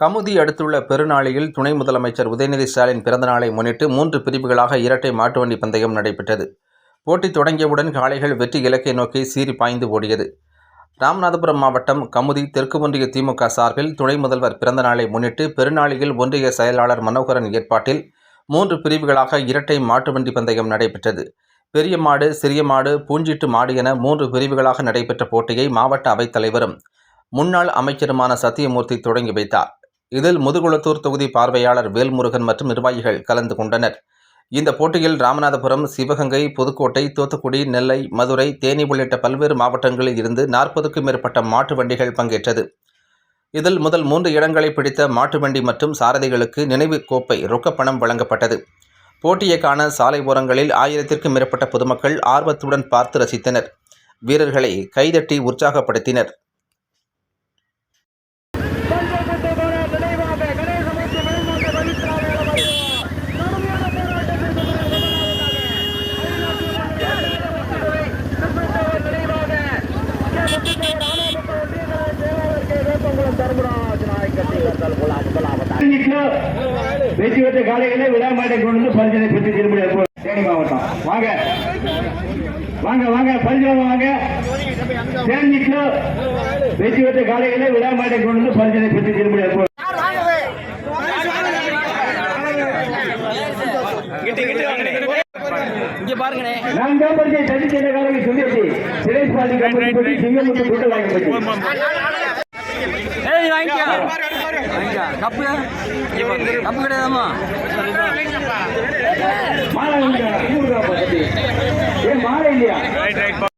கமுதி அடுத்துள்ள பெருநாளியில் துணை முதலமைச்சர் உதயநிதி ஸ்டாலின் பிறந்தநாளை முன்னிட்டு மூன்று பிரிவுகளாக இரட்டை மாட்டுவண்டி பந்தயம் நடைபெற்றது. போட்டி தொடங்கியவுடன் காளைகள் வெற்றி இலக்கை நோக்கி சீறி பாய்ந்து ஓடியது. ராமநாதபுரம் மாவட்டம் கமுதி தெற்கு ஒன்றிய திமுக சார்பில் துணை முதல்வர் பிறந்தநாளை முன்னிட்டு பெருநாளியில் ஒன்றிய செயலாளர் மனோகரன் ஏற்பாட்டில் மூன்று பிரிவுகளாக இரட்டை மாட்டுவண்டி பந்தயம் நடைபெற்றது. பெரிய மாடு சிறிய மாடு பூஞ்சிட்டு மாடு என மூன்று பிரிவுகளாக நடைபெற்ற போட்டியை மாவட்ட அவைத்தலைவரும் முன்னாள் அமைச்சருமான சத்தியமூர்த்தி தொடங்கி வைத்தார். இதில் முதுகுளத்தூர் தொகுதி பார்வையாளர் வேல்முருகன் மற்றும் நிர்வாகிகள் கலந்து கொண்டனர். இந்த போட்டியில் ராமநாதபுரம் சிவகங்கை புதுக்கோட்டை தூத்துக்குடி நெல்லை மதுரை தேனி உள்ளிட்ட பல்வேறு மாவட்டங்களில் இருந்து நாற்பதுக்கும் மேற்பட்ட மாட்டு வண்டிகள் பங்கேற்றது. இதில் முதல் மூன்று இடங்களை பிடித்த மாட்டு வண்டி மற்றும் சாரதிகளுக்கு நினைவு கோப்பை ரொக்கப்பணம் வழங்கப்பட்டது. போட்டியை காண சாலை ஓரங்களில் ஆயிரத்திற்கும் மேற்பட்ட பொதுமக்கள் ஆர்வத்துடன் பார்த்து ரசித்தனர். வீரர்களை கைதட்டி உற்சாகப்படுத்தினர். தர்மராஜ் நாயக்கத்தை வந்தால் போல முதலாவதாக வெற்றி பெற்ற காலைகளை விழாமாட்டை கொண்டு வந்து பரிசனை பெற்று திரும்ப தேனி மாவட்டம் வாங்க. வாங்க வாங்க பரிசோதனை வாங்க தேனிக்கு வெற்றி பெற்ற காலைகளை கொண்டு வந்து பரிசனை பெற்று திரும்ப நான் தான் பரிசை சென்ற காலையில் சொல்லியாச்சு சிங்கமுத்து வாங்கப்பட்டு ஏய் வாங்கிக்கோ வாங்கிக்கோ கப்பு? கப்பு கிடையாதாம்மா? மாலை இல்லையா